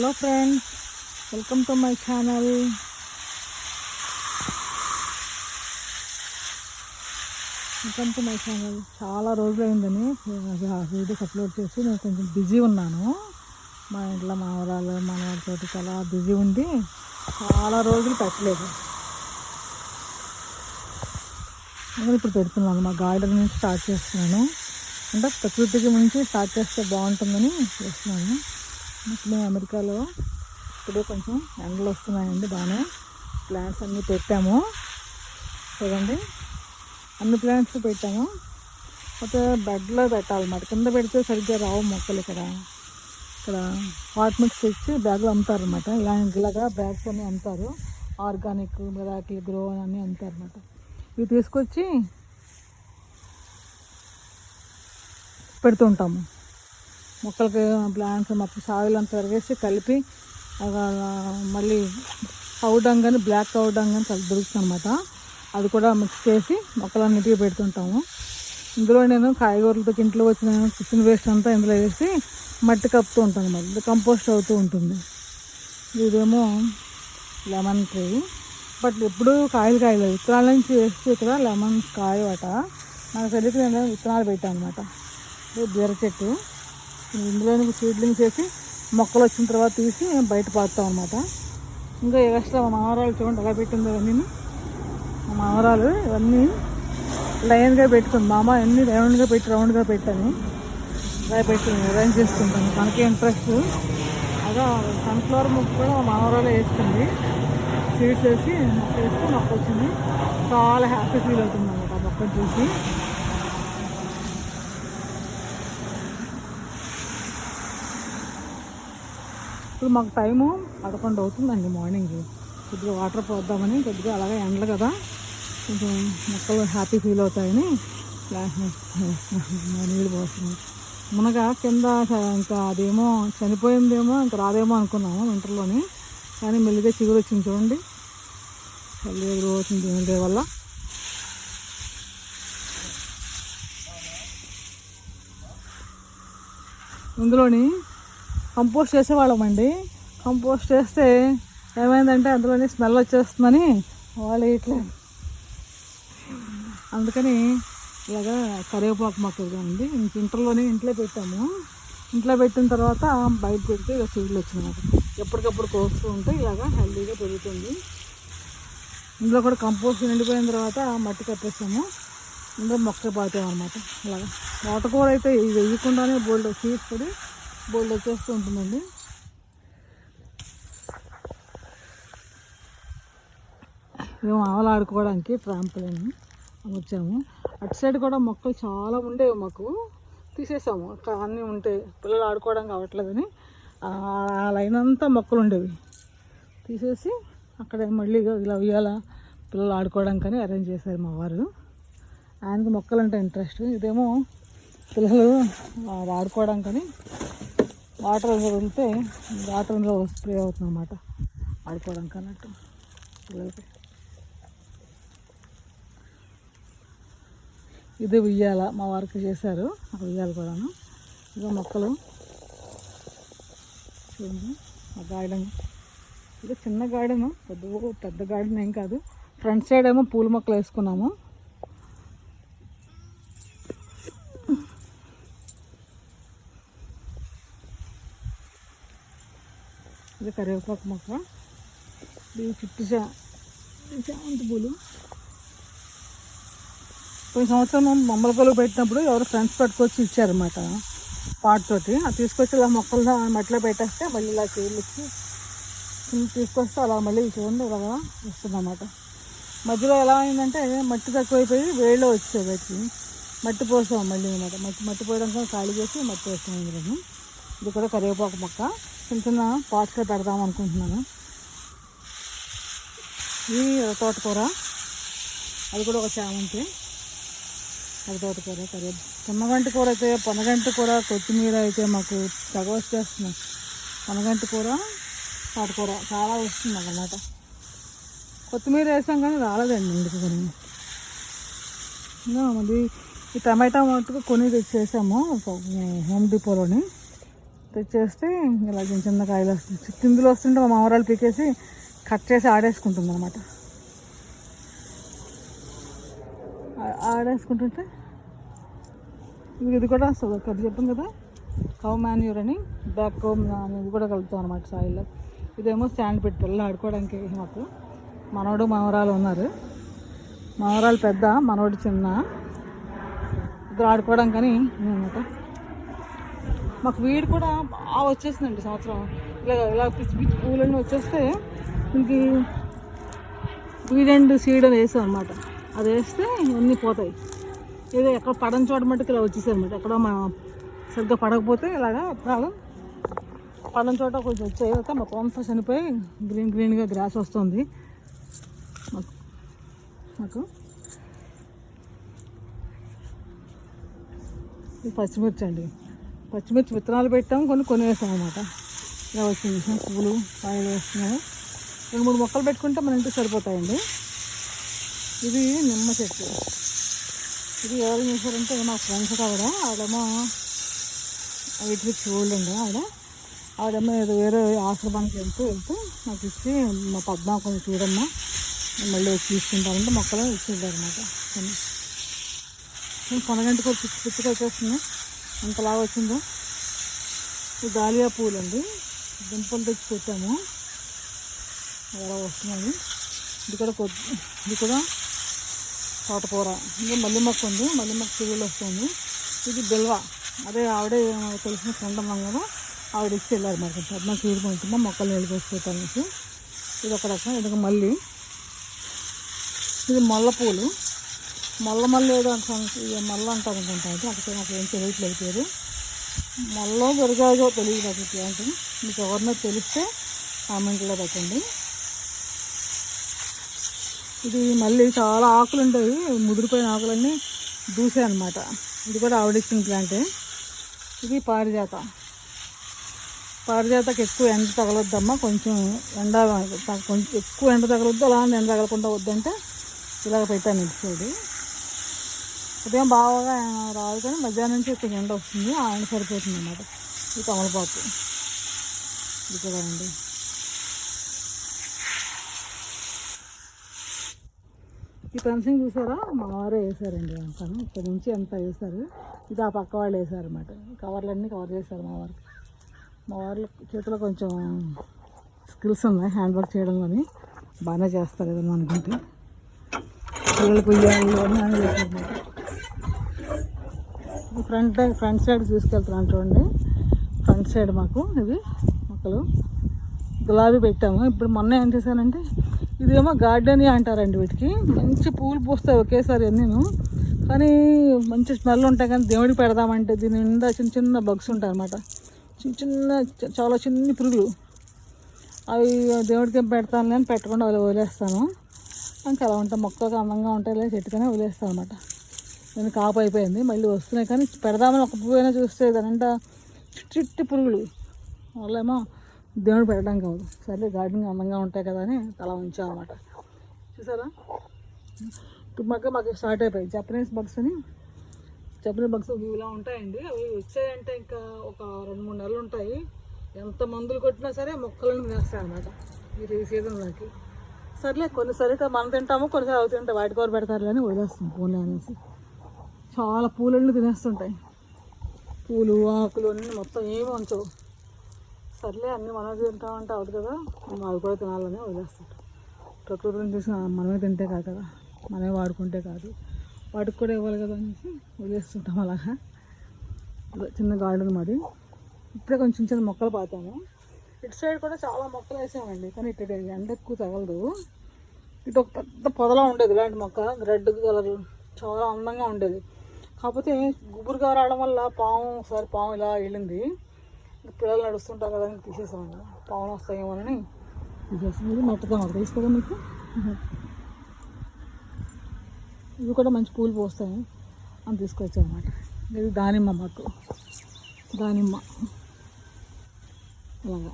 Hello friends welcome to my channel. Welcome to my channel. చాలా రోజులు అయిందని videos upload చేసి నేను కొంచెం బిజీ ఉన్నాను. మా ఇంట్లో మా ఊరాలు మా వాళ్ళతోటి చాలా బిజీ ఉండి చాలా రోజులు పెట్టలేదు. నేను ఇప్పుడు పెడుతున్నాను మా గార్డెన్ నుంచి స్టార్ట్ చేస్తున్నాను. అంటే ప్రకృతికి నుంచి స్టార్ట్ చేస్తే బాగుంటుందని చేస్తున్నాను. మేము అమెరికాలో ఇప్పుడు కొంచెం ఎండలు వస్తున్నాయండి బాగానే. ప్లాంట్స్ అన్నీ పెట్టాము. చూడండి. అన్ని ప్లాంట్స్ పెట్టాము. అయితే బెడ్లో పెట్టాలన్నమాట కింద పెడితే సరిగ్గా రావు మొక్కలు ఇక్కడ. ఇక్కడ హాట్ మిక్స్ తెచ్చి బ్యాగ్లో అమ్ముతారు అనమాట ఇలా ఇలాగా బ్యాగ్స్ అన్నీ అమ్ముతారు. ఆర్గానిక్ మిరాకిల్ గ్రో అని అమ్ముతారనమాట అమ్ముతారు అనమాట ఇవి తీసుకొచ్చి పెడుతూ ఉంటాము. మొక్కలకి ప్లాంట్స్ మొత్తం సాయిల్ అంతా తిరిగేసి కలిపి మళ్ళీ కౌడంగ్ అని బ్లాక్ కౌడంగ్ అని కలిపి దొరుకుతుంది అనమాట అది కూడా మిక్స్ చేసి మొక్కలన్నిటికీ పెడుతుంటాము. ఇందులో నేను కాయగూరలతో ఇంట్లో వచ్చిన కిచెన్ వేస్ట్ అంతా ఇందులో వేసి మట్టి కప్పుతూ ఉంటాను అనమాట ఇది కంపోస్ట్ అవుతూ ఉంటుంది. ఇదేమో లెమన్ ట్రీ. బట్ ఎప్పుడు కాయలు కాయలేదు. విత్తనాల నుంచి వేస్తే ఇక్కడ లెమన్ కాయవట. నాకు తెలియదు నేను విత్తనాలు పెట్టాను అనమాట బీర చెట్టు. ఇందులో సీడ్లింగ్ చేసి మొక్కలు వచ్చిన తర్వాత తీసి మేము బయట పాతాం అనమాట ఇంకా ఎక్స్ట్రా మామరాలు చూడండి ఎలా పెట్టిందో ఇవన్నీ మా మామరాలు ఇవన్నీ లైన్గా పెట్టుకుంది మామ అన్నీ రౌండ్గా పెట్టి రౌండ్గా పెట్టాను ఇలా పెట్టి అరేంజ్ చేసుకుంటాను తనకే ఇంట్రెస్ట్ అదే సన్ఫ్లవర్ ముక్క కూడా మా మామరాలు వేస్తుంది సీడ్స్ వేసి మొక్క వేస్తే మొక్క వచ్చింది. చాలా హ్యాపీ ఫీల్ అవుతుంది అనమాట మొక్కను చూసి. ఇప్పుడు మాకు టైము పదకొండు అవుతుందండి మార్నింగ్. కొద్దిగా వాటర్ పోద్దామని కొద్దిగా అలాగే ఎండలు కదా. కొంచెం మొక్కలు హ్యాపీ ఫీల్ అవుతాయని నీళ్ళు పోస్తున్నాం. మునగ కింద ఇంకా అదేమో చనిపోయిందేమో ఇంకా రాదేమో అనుకున్నాము వింటర్లోని. కానీ మెల్లిగా చిగురు వచ్చింది చూడండి. చల్లి ఎదురు వచ్చింది ఉండే వల్ల. ఇందులోని కంపోస్ట్ చేసేవాళ్ళమండి. కంపోస్ట్ చేస్తే ఏమైందంటే అందులోని స్మెల్ వచ్చేస్తుందని వాళ్ళు ఇట్లా అందుకని ఇలాగా కరివేపాకు మొక్కలు ఉంది ఇంక ఇంటర్లోనే ఇంట్లో పెట్టాము. ఇంట్లో పెట్టిన తర్వాత బయట పెడితే ఇలా సీడ్లు వచ్చినాయి. ఎప్పటికప్పుడు కోస్తూ ఉంటే ఇలాగా హెల్దీగా పెరుగుతుంది. ఇందులో కూడా కంపోస్ట్ నిండిపోయిన తర్వాత మట్టి కట్టేస్తాము ఇందులో మొక్క పాతాం అనమాట ఇలాగా తోటకూర అయితే ఇది వేయకుండానే బోల్డ్ సీడ్స్ పడి బోల్డ్ వచ్చేస్తూ ఉంటుందండి. మేము ఆవలాడుకోవడానికి ట్రాంపులని వచ్చాము. అటు సైడ్ కూడా మొక్కలు చాలా ఉండేవి మాకు. తీసేసాము. అన్నీ ఉంటే పిల్లలు ఆడుకోవడానికి అవ్వట్లేదని ఆ లైన్ అంతా మొక్కలు ఉండేవి. తీసేసి అక్కడ మళ్ళీ ఇలా ఉయ్యాల పిల్లలు ఆడుకోవడానికని అరేంజ్ చేశారు మా వారు. ఆయనకి మొక్కలు అంటే ఇంట్రెస్ట్. ఇదేమో పిల్లలు ఆడుకోవడానికని వాటర్ వదిలితే వాటర్ స్ప్రే అవుతుంది అన్నమాట ఆడుకోవడానికి అన్నట్టు. పిల్లలకి ఇది ఉయ్యాల మా వారికి చేశారు ఆ ఉయ్యాల కూడాను. ఇక మొక్కలు. చూడండి ఆ గార్డెన్. ఇది చిన్న గార్డెన్ పెద్ద పెద్ద గార్డెన్ ఏం కాదు. ఫ్రంట్ సైడ్ ఏమో పూల మొక్కలు వేసుకున్నాము. ఇది కరివేపాకు మొక్క ఇది చుట్టూ చామంతి పూలు. పోయిన సంవత్సరం మమ్మల పొలం పెట్టినప్పుడు ఎవరు ఫ్రెండ్స్ పట్టుకొచ్చి ఇచ్చారన్నమాట పాటతోటి అది తీసుకొచ్చి ఇలా మొక్కలు మట్టిలో పెట్టేస్తే మళ్ళీ ఇలా చేయలిచ్చి తీసుకొస్తే అలా మళ్ళీ చూడండి ఇలా వస్తుందన్నమాట. మధ్యలో ఎలా అయిందంటే మట్టి తక్కువైపోయి వేళ్ళు వచ్చాయి బయటికి మట్టి పోసాం మళ్ళీ అనమాట మట్టి మట్టి పోయడం పోయడానికి ఖాళీ చేసి మట్టి వేస్తాం ఇందులో ఇది కూడా కరివేపాకు మొక్క. చిన్న చిన్న పాట్స్గా పెడదాం అనుకుంటున్నాను. ఈ తోటకూర. అది కూడా ఒక చామంతి. అది తోటకూర కరివే పొన్నగంటి కూర అయితే పొనగంటి కూర కొత్తిమీర అయితే మాకు తెగ వచ్చేస్తున్నాయి పొనగంటి కూర తోటకూర చాలా వస్తుంది అన్నమాట కొత్తిమీర వేసాం కానీ రాలేదండి ఇంటికి కొన్ని మళ్ళీ ఈ టమాటా మటుకు కొని తెచ్చేసాము హోమ్ డిపోలోని. తెచ్చేస్తే ఇలా చిన్న చిన్న కాయలు వస్తుంది కిందులు వస్తుంటే మా మామరాలు పీకేసి కట్ చేసి ఆడేసుకుంటుంది అనమాట ఆడేసుకుంటుంటే ఇది ఇది కూడా వస్తుంది. ఒకటి చెప్పాను కదా కవ్ మాన్యూర్ అని బ్యాక్ కవ్ ఇది కూడా కలుపుతాం అనమాట సాయిల్లో. ఇదేమో స్టాండ్ పెట్టి పిల్లలు ఆడుకోవడానికి మాకు. మనవడు మనవరాలు ఉన్నారు. మనవరాలు పెద్ద మనవడు చిన్న. ఇద్దరు ఆడుకోవడానికి అని అనమాట మాకు వీడు కూడా బాగా వచ్చేసిందండి సంవత్సరం. ఇలా ఇలా పిచ్చి పిచ్చి పూలన్నీ వచ్చేస్తే ఇంక అండ్ సీడ్ అని వేసాం అనమాట అది వేస్తే ఇవన్నీ పోతాయి. ఏదో ఎక్కడ పడని చోట మట్టుకు ఇలా వచ్చేసాయి అనమాట ఎక్కడో మా సరిగ్గా పడకపోతే ఇలాగా రాగా పడని చోట కొంచెం వచ్చే అయితే మాకు అంతా చనిపోయి గ్రీన్ గ్రీన్గా గ్రాస్ వస్తుంది. మాకు మాకు. పచ్చిమిర్చి అండి. పచ్చిమిర్చి విత్తనాలు పెట్టాం కొన్ని కొన్ని వేసాం అనమాట ఇలా వచ్చింది. పువ్వులు కాయలు వేస్తున్నాము. రెండు మూడు మొక్కలు పెట్టుకుంటే మన ఇంటికి సరిపోతాయండి. ఇది నిమ్మ చెట్టు. ఇది ఎవరు చేశారంటే మా ఫ్రెండ్స్ ఆవిడ. ఆవిడేమో వీటికి చూడండి ఆవిడ. ఆవిడేమో ఏదో వేరే ఆశ్రమానికి వెళ్తూ వెళ్తూ నాకు ఇచ్చి మా పద్మా కొంచెం చూడమ్మా మళ్ళీ వచ్చి తీసుకుంటానంటే మొక్కలు ఇచ్చేసారు అనమాట నేను కొనగంట పిచ్చి పిచ్చిగా వచ్చేస్తుంది. ఎంతలాగా వచ్చిందో. ఇది దాలియా పూలు అండి దుంపలు తెచ్చి పెట్టాము. ఎలా వస్తున్నాయి. ఇది కూడా కొద్ది ఇది కూడా తోటకూర. ఇంకా మల్లి మొక్క ఉంది. మల్లి మొక్క పువ్వులు వస్తుంది ఇది బిల్వ. అదే ఆవిడే తెలిసిన ఫ్రెండ్ ఉన్నాం కదా ఆవిడ ఇచ్చి వెళ్ళారు మరి పద్మ చూడుకుంటున్నా మొక్కలు నీళ్ళు పోసి ఇది ఒక రకం ఇది ఒక మల్లి. ఇది మల్లెపూలు మొల్ల మల్లి ఏదో అంటాను మల్ల అంటారు అనుకుంటా అది అక్కడ నాకు ఏం తెలియట్లేదు పేరు. మల్లో పెరిగాయో తెలియదు నాకు ప్లాంట్ మీకు ఎవరినో తెలిస్తే కామెంట్లో పెట్టండి. ఇది మళ్ళీ చాలా ఆకులు ఉంటాయి. ముదిరిపోయిన ఆకులన్నీ దూసాయి అనమాట ఇది కూడా ఆవిడిచ్చిన ప్లాంటే. ఇది పారిజాత. పారిజాతకి ఎక్కువ ఎండ తగలొద్దమ్మా. కొంచెం ఎండ కొంచెం ఎక్కువ ఎండ తగలొద్దు అలా ఎండ తగలకుండా వద్దంటే ఇలాగ పెట్టాను ఇది చూడు ఉదయం బాగా రాదు కానీ మధ్యాహ్నం నుంచి ఇక్కడ ఎండ వస్తుంది. ఆ ఎండ సరిపోతుంది అన్నమాట. ఇది తమలపాకు. ఇది కూడా అండి. ఈ ఫెన్సింగ్ చూసారా? మా వారే వేసారండి అంతాను ఇక్కడ నుంచి ఎంత వేసారు. ఇది ఆ పక్క వాళ్ళు వేసారనమాట కవర్లన్నీ కవర్ చేశారు మా వారు. మా వారి చేతిలో కొంచెం స్కిల్స్ ఉన్నాయి. హ్యాండ్ వర్క్ చేయడంలోని బాగానే చేస్తారు ఏదన్నా అనుకుంటే. పిల్లలకు ఇవ్వాలి అన్నీ చేశారు ఫ్రంట్ ఫ్రంట్ సైడ్ తీసుకెళ్తున్నాను చూడండి. ఫ్రంట్ సైడ్ మాకు ఇవి మొక్కలు. గులాబీ పెట్టాము. ఇప్పుడు మొన్న ఏం చేశానంటే ఇదేమో గార్డెనియా అంటారండి వీటికి. మంచి పూలు పూస్తాయి ఒకేసారి అన్నీను. కానీ మంచి స్మెల్ ఉంటాయి కానీ దేవుడికి పెడదామంటే దీని నిండా చిన్న చిన్న బగ్స్ ఉంటాయి అనమాట చిన్న చిన్న చాలా చిన్ని పురుగులు. అవి దేవుడికి పెడతాను లేని పెట్టకుండా వదిలేస్తాను. ఇంకా అలా ఉంటాయి. మొక్కకు అందంగా ఉంటాయి లేదా చెట్టుకనే వదిలేస్తాను అనమాట నేను కాపు అయిపోయింది. మళ్ళీ వస్తున్నాయి కానీ పెడదామని ఒక పువ్వు అయినా చూస్తే దానంట చిట్టి పురుగులు. వాళ్ళేమో దేవుడు పెట్టడం కాదు. సరే గార్డెనింగ్ అందంగా ఉంటాయి కదా అని అలా ఉంచామన్నమాట అనమాట చూసారా? ఇప్పుడు మాకు మాకు స్టార్ట్ అయిపోయింది. జపనీస్ బగ్స్ అని. జపనీస్ బగ్స్ ఇలా ఉంటాయండి. అవి వచ్చాయంటే ఇంకా ఒక రెండు మూడు నెలలు ఉంటాయి. ఎంత మందులు కొట్టినా సరే మొక్కలను వేస్తాయి అనమాట ఈ సీజన్లోకి. సర్లే కొన్నిసారి మనం తింటాము కొన్నిసారి అవి తింటాం వాటి కూర పెడతారు అని వదిలేస్తాం పూలు అనేసి. చాలా పూలన్నీ తినేస్తుంటాయి. పూలు ఆకులు అన్నీ మొత్తం ఏమి ఉంచవు. సర్లే అన్నీ మనం తింటామంటే అవుతుంది కదా. మనం అవి కూడా తినాలని వదిలేస్తుంటాం. ప్రకృతిని చూసిన మనమే తింటే కాదు కదా. మనమే వాడుకుంటే కాదు. వాటికి కూడా ఇవ్వాలి కదా అనేసి వదిలేస్తుంటాం అలాగా. చిన్న గార్డెన్ మాది. ఇప్పుడే కొంచెం చిన్న మొక్కలు పాతాము. ఇటు సైడ్ కూడా చాలా మొక్కలు వేసామండి కానీ ఇటు ఎండ ఎక్కువ తగలదు. ఇటు ఒక పెద్ద పొదలా ఉండేది ఇలాంటి మొక్క. రెడ్ కలర్ చాలా అందంగా ఉండేది. కాకపోతే గుబురుగా రావడం వల్ల పాము ఒకసారి పాము ఇలా వెళ్ళింది. పిల్లలు నడుస్తుంటారు కదా అని తీసేసామండి పావులు వస్తాయేమోనని తీసేసింది ఇది అది మాకు తెలుసు కదా మీకు? ఇవి కూడా మంచి పూలు పోస్తాయి అని తీసుకొచ్చాం అనమాట ఇది దానిమ్మ మాకు. దానిమ్మ. అలాగా.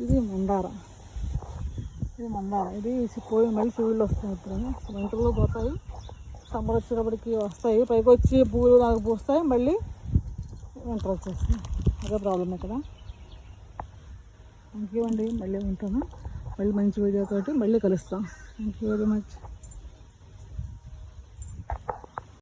ఇది మందార. ఇది మందార. ఇది పోయి మళ్ళీ పువ్వులు వస్తాయి ఇప్పుడు. వింటర్లో పోతాయి. సమ్మర్ వచ్చేటప్పటికి వస్తాయి. పైకి వచ్చి పూలు నాకు పూస్తాయి. మళ్ళీ వింటర్ వచ్చేస్తాయి అదే ప్రాబ్లం ఇక్కడ. థ్యాంక్ యూ అండి. మళ్ళీ ఉంటాను. మళ్ళీ మంచి వీడియోతోటి మళ్ళీ కలుస్తాం. Thank you very much